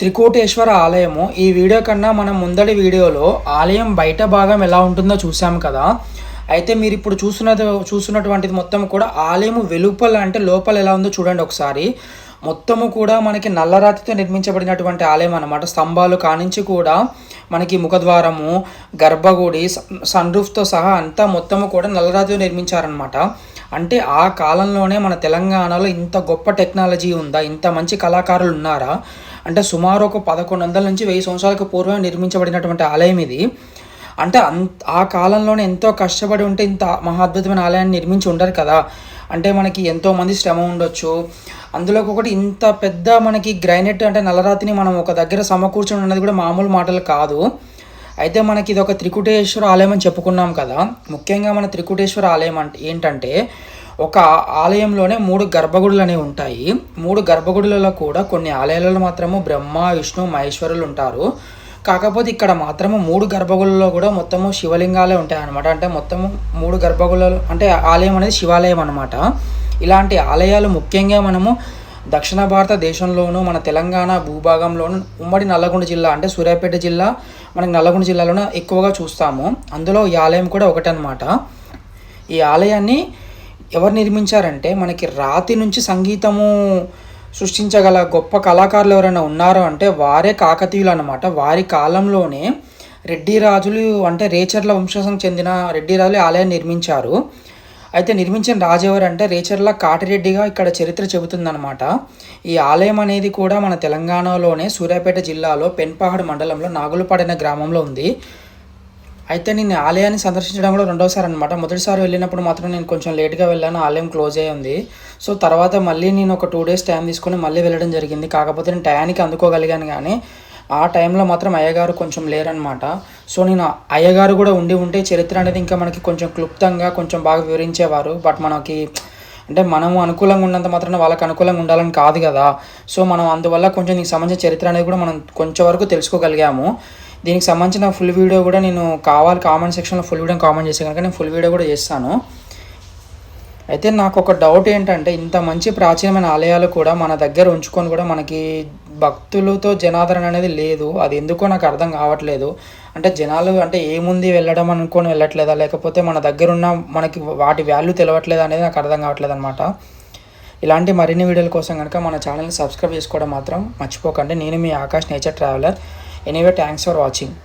త్రికోటేశ్వర ఆలయము. ఈ వీడియో కన్నా మనం ముందడి వీడియోలో ఆలయం బయట భాగం ఎలా ఉంటుందో చూసాము కదా. అయితే మీరు ఇప్పుడు చూస్తున్నది చూస్తున్నటువంటిది మొత్తం కూడా ఆలయము వెలుపల అంటే లోపల ఎలా ఉందో చూడండి ఒకసారి. మొత్తము కూడా మనకి నల్లరాతితో నిర్మించబడినటువంటి ఆలయం అన్నమాట. స్తంభాలు కానించి కూడా మనకి ముఖద్వారము గర్భగుడి సన్ రూఫ్తో సహా అంతా మొత్తము కూడా నల్లరాతితో నిర్మించారనమాట అంటే ఆ కాలంలోనే మన తెలంగాణలో ఇంత గొప్ప టెక్నాలజీ ఉందా? ఇంత మంచి కళాకారులు ఉన్నారా? అంటే సుమారు ఒక పదకొండు వందల నుంచి వెయ్యి సంవత్సరాలకు పూర్వం నిర్మించబడినటువంటి ఆలయం ఇది. అంటే అంత ఆ కాలంలోనే ఎంతో కష్టపడి ఉంటే ఇంత మహా అద్భుతమైన ఆలయాన్ని నిర్మించి ఉండరు కదా? అంటే మనకి ఎంతో మంది శ్రమ ఉండొచ్చు. అందులో ఒకటి ఇంత పెద్ద మనకి గ్రైనెట్ అంటే నల్లరాతిని మనం ఒక దగ్గర సమకూర్చడం అనేది కూడా మామూలు మాటలు కాదు. అయితే మనకి ఇది ఒక త్రికుటేశ్వర ఆలయం అని చెప్పుకున్నాం కదా. ముఖ్యంగా మన త్రికుటేశ్వర ఆలయం అంటే ఏంటంటే ఒక ఆలయంలోనే మూడు గర్భగుడులు అనేవి ఉంటాయి. మూడు గర్భగుడులలో కూడా కొన్ని ఆలయాలలో మాత్రము బ్రహ్మ విష్ణు మహేశ్వరులు ఉంటారు. కాకపోతే ఇక్కడ మాత్రము మూడు గర్భగుడులలో కూడా మొత్తము శివలింగాలే ఉంటాయి అనమాట అంటే మొత్తము మూడు గర్భగుడులు అంటే ఆలయం అనేది శివాలయం అనమాట ఇలాంటి ఆలయాలు ముఖ్యంగా మనము దక్షిణ భారతదేశంలోనూ మన తెలంగాణ భూభాగంలోనూ ఉమ్మడి నల్లగొండ జిల్లా అంటే సూర్యాపేట జిల్లా మనకి నల్లగొండ జిల్లాలోనే ఎక్కువగా చూస్తాము. అందులో ఈ ఆలయం కూడా ఒకటనమాట ఈ ఆలయాన్ని ఎవరు నిర్మించారంటే మనకి రాతి నుంచి సంగీతము సృష్టించగల గొప్ప కళాకారులు ఎవరైనా ఉన్నారో అంటే వారే కాకతీయులు అనమాట వారి కాలంలోనే రెడ్డి రాజులు అంటే రేచర్ల వంశం చెందిన రెడ్డి రాజులు ఆలయాన్ని నిర్మించారు. అయితే నిర్మించిన రాజు ఎవరంటే రేచర్ల కాటిరెడ్డిగా ఇక్కడ చరిత్ర చెబుతుందనమాట ఈ ఆలయం అనేది కూడా మన తెలంగాణలోనే సూర్యాపేట జిల్లాలో పెన్పహాడ్ మండలంలో నాగులపాడిన గ్రామంలో ఉంది. అయితే నేను ఆలయాన్ని సందర్శించడం కూడా రెండోసారి అనమాట మొదటిసారి వెళ్ళినప్పుడు మాత్రం నేను కొంచెం లేట్గా వెళ్ళాను. ఆలయం క్లోజ్ అయ్యి ఉంది. సో తర్వాత మళ్ళీ నేను ఒక టూ డేస్ టైం తీసుకొని మళ్ళీ వెళ్ళడం జరిగింది. కాకపోతే నేను టయానికి అందుకోగలిగాను కానీ ఆ టైంలో మాత్రం అయ్యగారు కొంచెం లేరనమాట సో నేను అయ్యగారు కూడా ఉండి ఉంటే చరిత్ర అనేది ఇంకా మనకి కొంచెం క్లుప్తంగా కొంచెం బాగా వివరించేవారు. బట్ మనకి అంటే మనము అనుకూలంగా ఉన్నంత మాత్రాన వాళ్ళకి అనుకూలంగా ఉండాలని కాదు కదా. సో మనం అందువల్ల కొంచెం దీనికి సంబంధించిన చరిత్ర అనేది కూడా మనం కొంచెం వరకు తెలుసుకోగలిగాము. దీనికి సంబంధించిన ఫుల్ వీడియో కూడా నేను కావాలి కామెంట్ సెక్షన్లో ఫుల్ వీడియో కామెంట్ చేసే కనుక నేను ఫుల్ వీడియో కూడా చేస్తాను. అయితే నాకు ఒక డౌట్ ఏంటంటే ఇంత మంచి ప్రాచీనమైన ఆలయాలు కూడా మన దగ్గర ఉంచుకొని కూడా మనకి భక్తులతో జనాదరణ అనేది లేదు. అది ఎందుకో నాకు అర్థం కావట్లేదు. అంటే జనాలు అంటే ఏముంది వెళ్ళడం అనుకొని వెళ్ళట్లేదా? లేకపోతే మన దగ్గర ఉన్న మనకి వాటి వాల్యూ తెలియట్లేదు అనేది నాకు అర్థం కావట్లేదు అనమాట ఇలాంటి మరిన్ని వీడియోల కోసం కనుక మన ఛానల్ని సబ్స్క్రైబ్ చేసుకోవడం మాత్రం మర్చిపోకండి. నేను మీ Akash nature traveller anyway thanks for watching